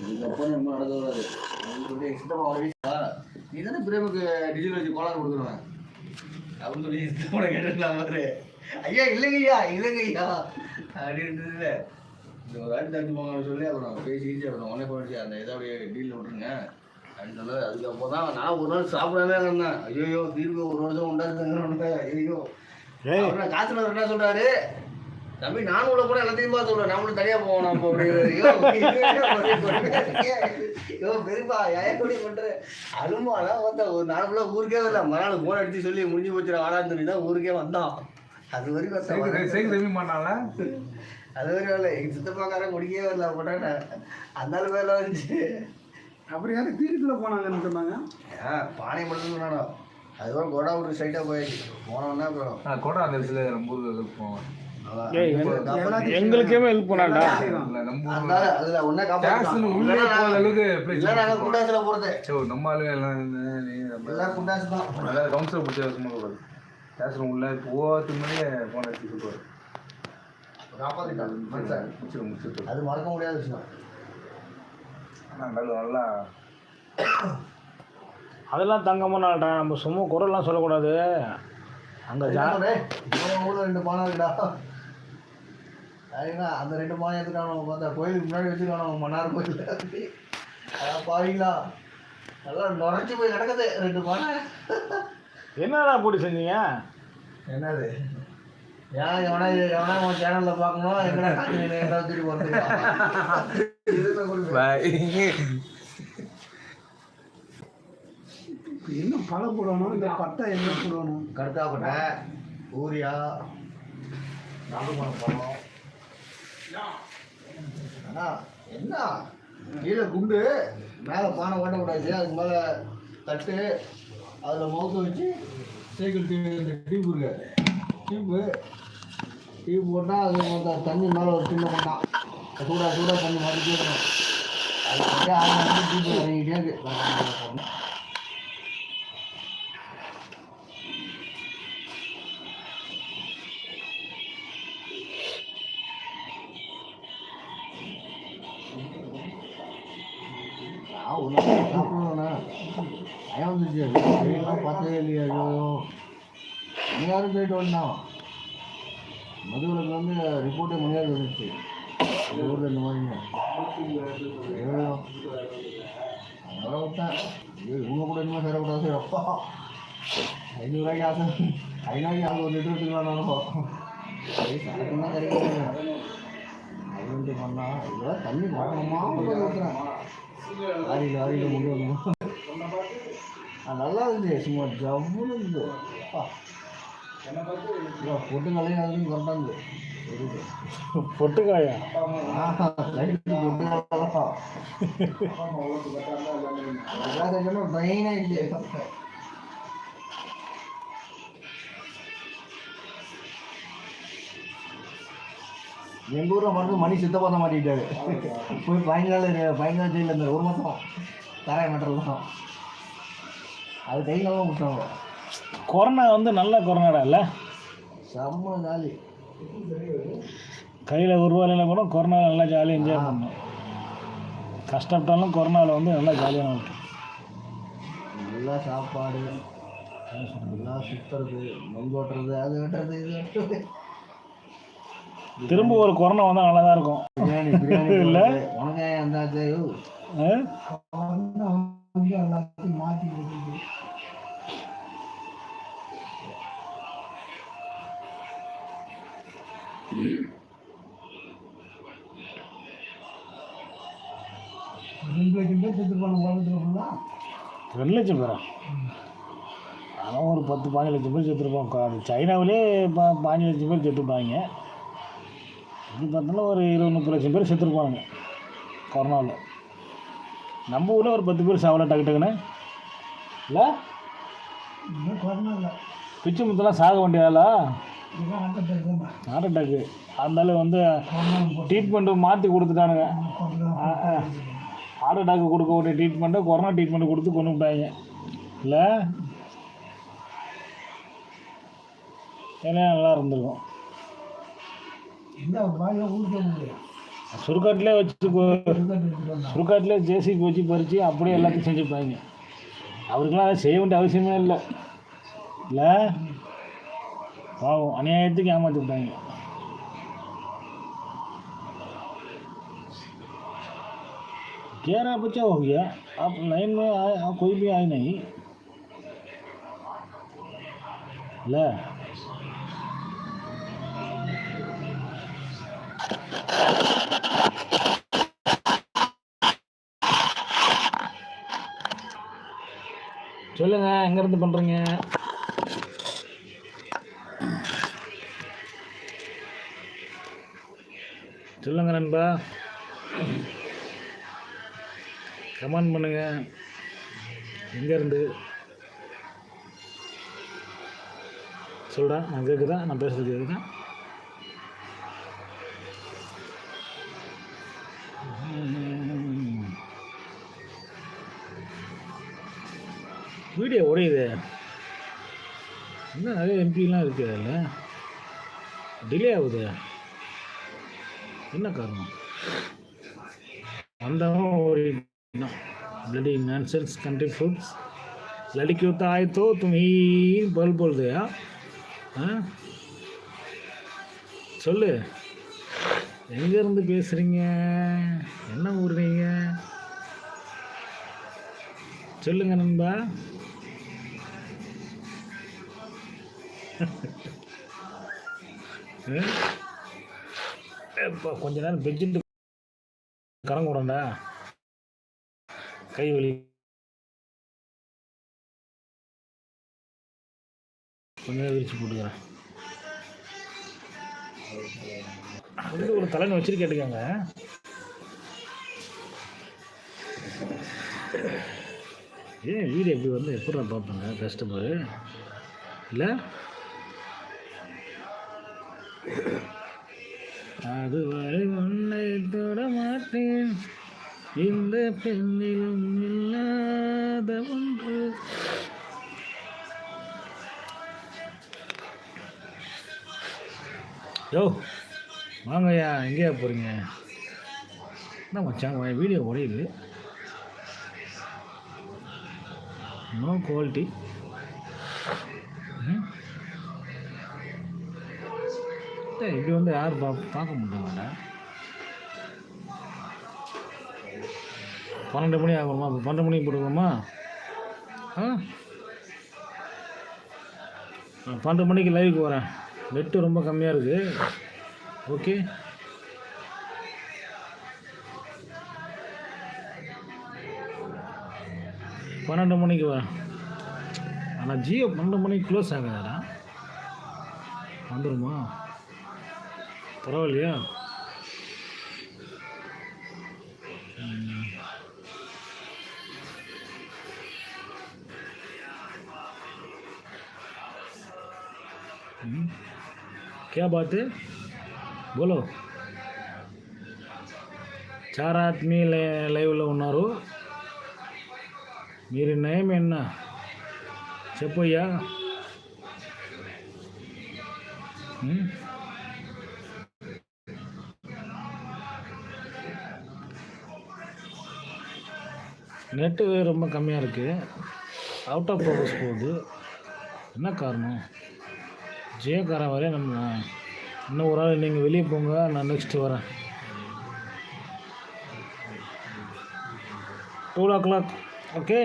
இதுக்கப்புறம் நம்ம சொல்லி சித்தப்பா சொன்னாரா? நீ தானே பிரேமுக்கு டிஜிட்டல் வச்சு கோலார் கொடுக்குறவன் அப்படின்னு சொல்லி சித்தப்பா கேட்டுக்கலாம் மாதிரி ஐயா இல்லைங்கய்யா இல்லைங்கய்யா. அப்படின்ட்டு இந்த ஒரு வாட்டி தடுத்து போங்கன்னு சொல்லி அப்புறம் பேசிக்கிச்சு அப்புறம் உடனே போயிடுச்சு அந்த இதை அப்படியே டீலில் விட்டுருங்க. அப்படின்னு சொல்ல அதுக்கப்புறம் தான் நான் ஒரு நாள் சாப்பிடாம இருந்தேன். ஐயோ தீர்வு ஒரு வருஷம் உண்டாக்குங்க ஐயோ காத்துல என்ன சொல்றாரு? தம்பி நானும் உள்ள கூட எல்லாத்தையும் பார்த்து விட நம்மளும் தனியா போவோம் அப்போ அப்படிங்கிறது ஐயோ, பெரியப்பா ஏன் பண்ற அருமாலாம் பார்த்தா ஒரு நாள் ஃபுல்லா ஊருக்கே வரல மறுநாள் போன் அடிச்சு சொல்லி முடிஞ்சு போச்சு வாடான்னு சொல்லி தான் ஊருக்கே வந்தான் அது வரைக்கும் சைக்கிள் அது வரைக்கும் இல்லை எங்க சித்தப்பாக்காரன் முடிக்கவே வரல போட்டாங்க அந்த வேலை மேல வந்துச்சு அப்புறம் யாரும் தீர்த்துல போனாங்கன்னு சொன்னாங்க ஆ பானை மட்டும் சொன்னாடா அதுக்கப்புறம் கோடா கோடாவூர் ஸ்ட்ரைட்டாக போயாச்சு போனோன்னா அப்புறம் கோடா அந்த இடத்துல நம்ம ஊருக்கு போவேன் எங்களுக்கே ஹெல்ப் பண்ணாண்டா ஆளு அதுல ஒண்ணா காப்பாத்தணும். உள்ளே போகாத அளவுக்கு இல்ல நாங்க. குண்டாசுல போறது. சரி, நம்ம ஆளுங்க எல்லாம் எல்லாம் குண்டாசு தான். அதாவது கவுன்சிலர் பிடிச்ச வருஷமா கூடாது டேக்ஸ்ல உள்ள முன்னாடியே போன அடிச்சு சொல்லுவார் அது மறக்க முடியாத விஷயம். ஆனால் நல்ல நல்லா அதெல்லாம் தங்கமானாடா நம்ம சும்மா குரல்லாம் சொல்லக்கூடாது. அங்கே ரெண்டு பானை இருக்குடா அதுனா அந்த ரெண்டு பானை எடுத்துக்கான பார்த்தா கோயிலுக்கு முன்னாடி வச்சுக்கான மன்னார் கோயில். அதான் பாவீங்களா? நல்லா நுரைச்சி போய் கிடக்குது ரெண்டு பானை என்னடா போட்டு செஞ்சீங்க? என்னது? ஏன் எவனா எவனா உன் சேனல்ல பார்க்கணும்? எங்கடா எங்கடா இதுல கொடுப்பேன் என்ன பழம் போடணும்? இந்த பட்டை என்ன போடணும்? கருத்தாப்பட்டை ஊரியா நாகமணம் பழம் அண்ணா என்ன? கீழே குண்டு. மேலே பானை ஓட்டக்கூடாது அதுக்கு மேலே தட்டு. அதில் மவுத்து வச்சு சைக்கிள் டியூ இந்த டியூப் இருக்கு டியூப்பு டியூப் போட்டால் அது அந்த தண்ணி மேலே ஒரு சின்ன பண்ணான் சூடாக சூடாக தண்ணி மாட்டிட்டே இருக்கணும். அது அப்படியே டியூப் இறங்கிட்டே இருக்கு. பயம் வந்துச்சு பார்த்ததே இல்லையா ஐயோ மணியாரும் போயிட்டு வந்தான். மதுவிலக்கு வந்து ரிப்போர்ட்டே மணியாருக்கு வந்துச்சு. ஊரில் இந்த மாதிரிங்க அதனால விட்டேன். ஐயோ இவங்க கூட இன்னும் சேரக்கூடாது அப்பா. ஐநூறுரூவாய்க்கு ஆசை. ஐநூறுவாய்க்கு ஆசை ஒரு லிட்டர் எடுத்துக்கலாம் சரி சரக்குன்னா கிடைக்காது அது பண்ணா இதெல்லாம் தண்ணி பார்க்கணுமா ஊற்றுறேன் லாரியில் லாரியில் கொண்டு வரணும். நல்லா இருந்துச்சு சும்மா ஜம்முன்னு இருந்தது அப்பா. பொட்டுங்களையும் அதுவும் கொண்டாந்து இருந்தது பொட்டுக்காயா? ட்ரெயினாக இல்லை எங்கள் ஊரில் மட்டும் மணி சித்தப்பா தான் மாட்டிக்கிட்டாரு. போய் பயங்கர பயங்கர ஜெயிலில் இருந்தார் ஒரு மாதம் தரையை மட்டும் தான் அது கை காலம் விட்டாங்க கொரோனா வந்து நல்ல கொரோனாடா இல்லை? செம்ம ஜாலி. கையில் ஒரு ரூபாயில கூட கொரோனா நல்லா ஜாலியாக என்ஜாய் பண்ணோம். கஷ்டப்பட்டாலும் கொரோனாவில் வந்து நல்லா ஜாலியாக இருக்கும் நல்லா சாப்பாடு நல்லா சுற்றுறது மண் ஓட்டுறது அது வெட்டுறது இது வெட்டுறது. திரும்ப ஒரு கொரோனா வந்தால் நல்லா தான் இருக்கும். பிரியாணி பிரியாணி இல்ல? உனக்கு அந்த இது ஆ? வந்து எல்லாத்தையும் மாற்றி ரெண்டு லட்சம் பேர் செத்து போன உலகத்தில் ரெண்டு லட்சம் பேரா? அதான் ஒரு பத்து பாஞ்சு லட்சம் பேர் செத்துருப்போம் அது சைனாவிலே பா பாஞ்சு லட்சம் பேர் செத்துப்பாங்க இது பார்த்தாலும் ஒரு இருபது முப்பது லட்சம் பேர் செத்துருப்பானுங்க கொரோனாவில் நம்ம ஊரில் ஒரு பத்து பேர் சாவல டக்கு டக்குன்னு. இல்லை? கொரோனா இல்லை பிச்சு முத்தெல்லாம் சாக வேண்டியதாலா ஹார்ட் அட்டாக்கு அதனால வந்து ட்ரீட்மெண்ட்டு மாற்றி கொடுத்துட்டானுங்க. ஹார்ட் அட்டாக்கு கொடுக்க ட்ரீட்மெண்ட்டை கொரோனா ட்ரீட்மெண்ட் கொடுத்து கொண்டு விட்டாங்க. இல்லை? ஏன்னா நல்லா இருந்திருக்கும். சுருக்காட்டிலே வச்சு சுருக்காட்டிலே ஜேசிபி வச்சு பறித்து அப்படியே எல்லாத்தையும் செஞ்சுப்பாங்க. அவருக்கெல்லாம் அதை செய்ய வேண்டிய அவசியமே இல்லை. இல்லை? பாவம் அநியாயத்துக்கு ஏமாற்றி விட்டாங்க ग्यारह बचा हो गया आप लाइन में आए आप कोई भी आए नहीं ले சொல்லுங்க எங்கேருந்து பண்ணுறீங்க சொல்லுங்க நண்பா. கமெண்ட் பண்ணுங்க. எங்கேருந்து சொல்கிறா நான் கேட்குதா நான் பேசுறது கேட்குதா வீடியோ உடையுது. இன்னும் நிறைய எம்பிலாம் இருக்குது அதில். டிலே ஆகுது. என்ன காரணம்? வந்தவன் ஒரு ಬ್ಲಡಿ ನಾನ್ಸೆನ್ಸ್ ಕಂಟ್ರಿ ಫುಡ್ಸ್ ಲಡಿಕ್ಯೂತ ಆಯಿತು ತುಮ್ ಈಗ ಬಲ್ಬೋಲ್ದೆಯಾ ಹಾಂ சொல்லு. எங்கேருந்து பேசுகிறீங்க என்ன ஊர் நீங்கள் சொல்லுங்க நண்பா. ஆ? இப்போ கொஞ்ச நேரம் பெட்ஜிட்டு கரங்குடண்டா கை வலி. கொஞ்சம் விரிச்சு போட்டுக்கிறேன். வந்து ஒரு தலைமை வச்சுட்டு கேட்டுக்கோங்க ஏன் வீடு எப்படி வந்து எப்படி நான் பார்ப்பேங்க கஸ்டமரு இல்லை? அதுவரை உன்னை தொட மாட்டேன் இந்த பெண்ணிலும் இல்லாத ஒன்று. யோ வாங்கய்யா எங்கேயா போகிறீங்க என்ன மச்சான் வீடியோ உடையுது நோ குவாலிட்டி இப்படி வந்து யாரும் பா பார்க்க மாட்டாங்கடா பன்னெண்டு மணி ஆகணுமா இப்போ பன்னெண்டு மணிக்கு போட்டுக்கோமா ஆ? பன்னெண்டு மணிக்கு லைவுக்கு வரேன். நெட்டு ரொம்ப கம்மியாக இருக்குது ஓகே பன்னெண்டு மணிக்கு வரேன். ஆனால் ஜியோ பன்னெண்டு மணிக்கு க்ளோஸ் ஆகாதா வந்துடுமா ಪರವಾಗಿಲ್ಲ क्या बात है? बोलो। చాలా ఆత్మీ లైవ్లో ఉన్నారు మీరు నయం ఎన్నా చెప్పయ్యా நெட்டு ரொம்ப கம்மியாக இருக்குது அவுட் ஆஃப் ஃபோக்கஸ் போகுது. என்ன காரணம்? ஜியோக்காரன் வரைய நம்ம இன்னும் ஒரு ஆள் நீங்கள் வெளியே போங்க நான் நெக்ஸ்ட்டு வரேன். டூ ஓ கிளாக் ஓகே